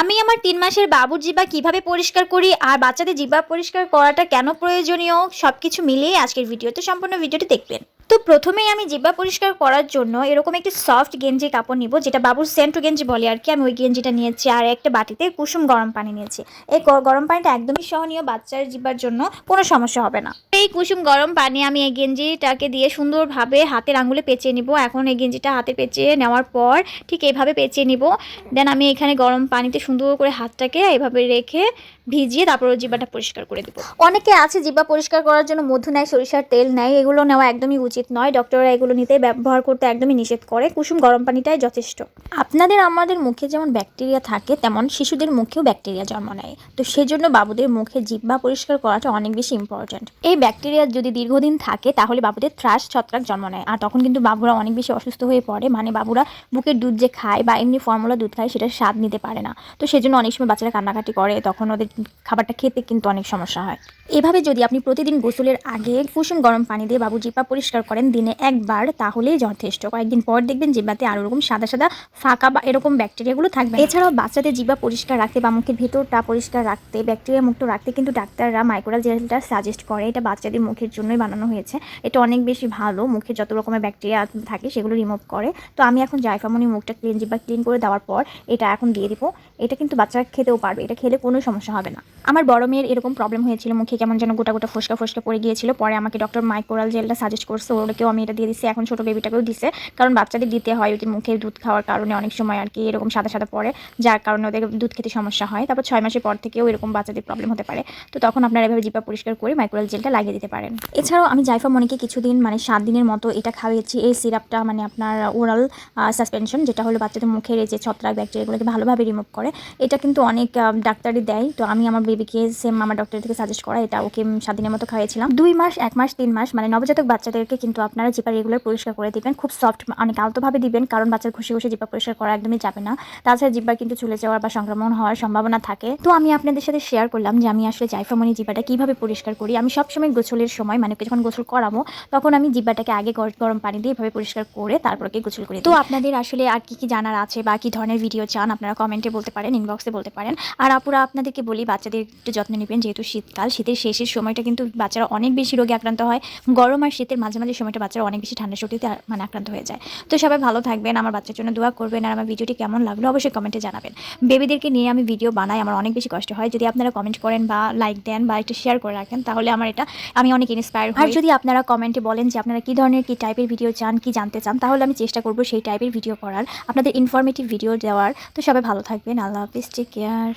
আমি আমার তিন মাসের বাবুর জিবা কীভাবে পরিষ্কার করি আর বাচ্চাদের জিবা পরিষ্কার করাটা কেন প্রয়োজনীয়, সবকিছু মিলিয়ে আজকের ভিডিওতে সম্পূর্ণ ভিডিওটি দেখবেন। তো প্রথমেই আমি জিব্বা পরিষ্কার করার জন্য এরকম একটি সফট গেঞ্জি কাপড় নিব, যেটা বাবুর সেন্টু গেঞ্জি বলে আর কি। আমি ওই গেঞ্জিটা নিয়েছি আর একটা বাটিতে কুসুম গরম পানি নিয়েছি। এই গরম পানিটা একদমই সহনীয় বাচ্চার জিব্বার জন্য কোনো সমস্যা হবে না। এই কুসুম গরম পানি আমি এই গেঞ্জিটাকে দিয়ে সুন্দরভাবে হাতের আঙুলে পেঁচিয়ে নিব। এখন এই গেঞ্জিটা হাতে পেঁচিয়ে নেওয়ার পর ঠিক এইভাবে পেঁচিয়ে নিব। দেন আমি এখানে গরম পানিতে সুন্দর করে হাতটাকে এইভাবে রেখে ভিজিয়ে তারপর জিব্বাটা পরিষ্কার করে দেবো। অনেকে আছে জিব্বা পরিষ্কার করার জন্য মধু নেয়, সরিষার তেল নেয়, এগুলো নেওয়া একদমই উচিত নয়। ডক্টররা এগুলো নিতে ব্যবহার করতে একদমই নিষেধ করে। কুসুম গরম পানিটাই যথেষ্ট। আপনাদের আমাদের মুখে যেমন ব্যাকটেরিয়া থাকে, তেমন শিশুদের মুখেও ব্যাকটেরিয়া জন্ম নেয়। তো সেজন্য বাবুদের মুখে জিব্বা পরিষ্কার করাটা অনেক বেশি ইম্পর্ট্যান্ট এই ব্যাকটেরিয়া যদি দীর্ঘদিন থাকে, তাহলে বাবুদের থ্রাস ছত্রাক জন্ম নেয়। আর তখন কিন্তু বাবুরা অনেক বেশি অসুস্থ হয়ে পড়ে। মানে বাবুরা বুকের দুধ যে খায় বা এমনি ফর্মুলা দুধ খায়, সেটার স্বাদ নিতে পারে না। তো সেই জন্য অনেক সময় বাচ্চারা কান্নাকাটি করে, তখন ওদের খাবারটা খেতে কিন্তু অনেক সমস্যা হয়। এভাবে যদি আপনি প্রতিদিন গোসলের আগে কুসুম গরম পানি দিয়ে বাবু জিপা পরিষ্কার করেন দিনে একবার তাহলেই যথেষ্ট। কয়েকদিন পর দেখবেন জিব্বাতে আরও এরকম সাদা সাদা ফাঁকা বা এরকম ব্যাকটেরিয়াগুলো থাকবে এছাড়াও বাচ্চাদের জিব্বা পরিষ্কার রাখতে বা মুখের ভেতরটা পরিষ্কার রাখতে, ব্যাকটেরিয়া মুক্ত রাখতে কিন্তু ডাক্তাররা মাইক্রোরাল জেলটা সাজেস্ট করে। এটা বাচ্চাদের মুখের জন্যই বানানো হয়েছে। এটা অনেক বেশি ভালো, মুখে যত রকমের ব্যাকটেরিয়া থাকে সেগুলো রিমুভ করে। তো আমি এখন জায়ফামনি মুখটা ক্লিন জিব্বা ক্লিন করে দেওয়ার পর এটা এখন দিয়ে দিব। এটা কিন্তু বাচ্চারা খেতেও পারবে, এটা খেলে কোনো সমস্যা হবে না। আমার বড় মেয়ের এরকম প্রবলেম হয়েছিল, মুখে কেমন যেন গোটা গোটা ফসকা ফসকা পড়ে গিয়েছিল। পরে আমাকে ডক্টর মাইক্রোরাল জেলটা সাজেস্ট করছে ওরকেও আমি এটা দিয়ে দিচ্ছি। এখন ছোটো বেবিটাকেও দিছে, কারণ বাচ্চাদের দিতে হয় ওদের মুখে দুধ খাওয়ার কারণে অনেক সময় আর কি এরকম সাদা সাদা পড়ে, যার কারণে ওদের দুধ খেতে সমস্যা হয়। তারপর ছয় মাসের পর থেকেও এরকম বাচ্চাদের প্রবলেম হতে পারে। তো তখন আপনারা এভাবে জিপা পরিষ্কার করে মাইক্রোরাল জেলটা লাগিয়ে দিতে পারেন। এছাড়াও আমি জাইফা মনিকে কিছুদিন মানে সাত দিনের মতো এটা খাওয়িয়েছি এই সিরাপটা মানে আপনার ওরাল সাসপেনশন যেটা হলো বাচ্চাদের মুখের এই যে ছত্রাক ব্যাকটেরিয়াগুলোকে ভালোভাবে রিমুভ করে। এটা কিন্তু অনেক ডাক্তারই দেয়। তো আমি আমার বেবিকে সেম আমার ডক্টর থেকে সাজেস্ট করা, এটা ওকে দিনের মতো খাইয়েছিলাম। দুই মাস, এক মাস, তিন মাস মানে নবজাতক বাচ্চাদেরকে কিন্তু আপনারা জিপা রেগুলার পরিষ্কার করে দিবেন। খুব সফট অনেক আলতোভাবে দিবেন, কারণ বাচ্চার ঘষে ঘষে জিপা পরিষ্কার করা একদমই যাবে না। তাছাড়া জিব্বা কিন্তু চলে যাওয়ার বা সংক্রমণ হওয়ার সম্ভাবনা থাকে। তো আমি আপনাদের সাথে শেয়ার করলাম যে আমি আসলে জাইফামনি জিব্বাটা কীভাবে পরিষ্কার করি। আমি সবসময় গোসলের সময় মানে যখন গোসল করাবো, তখন আমি জিব্বাটাকে আগে গর- গরম পানি দিয়ে এভাবে পরিষ্কার করে তারপরে গোসল করি তো আপনাদের আসলে আর কি কি জানার আছে বা কি ধরনের ভিডিও চান, আপনারা কমেন্টে বলতে পারেন ইনবক্সে বলতে পারেন। আর আপুরা, আপনাদেরকে বলি, বাচ্চাদের একটু যত্ন নেবেন, যেহেতু শীতকাল, শীতের শেষের সময়টা কিন্তু বাচ্চারা অনেক বেশি রোগে আক্রান্ত হয়। গরম আর শীতের মাঝে মাঝে সময়টা বাচ্চারা অনেক বেশি ঠান্ডা সর্দিতে মানে আক্রান্ত হয়ে যায়। তো সবাই ভালো থাকবেন, আমার বাচ্চার জন্য দোয়া করবেন, আর আমার ভিডিওটি কেমন লাগল অবশ্যই কমেন্টে জানাবেন। বেবিদেরকে নিয়ে আমি ভিডিও বানাই, আমার অনেক বেশি কষ্ট হয়। যদি আপনারা কমেন্ট করেন বা লাইক দেন বা একটু শেয়ার করে রাখেন, তাহলে আমার এটা, আমি অনেক ইন্সপায়ার আর যদি আপনারা কমেন্টে বলেন যে আপনারা কী ধরনের, কী টাইপের ভিডিও চান, কি জানতে চান, তাহলে আমি চেষ্টা করব সেই টাইপের ভিডিও করার। আপনাদের ইনফরমেটিভ ভিডিও দেওয়ার। তো সবাই ভালো থাকবেন আল্লাহ হাফিজ টেক কেয়ার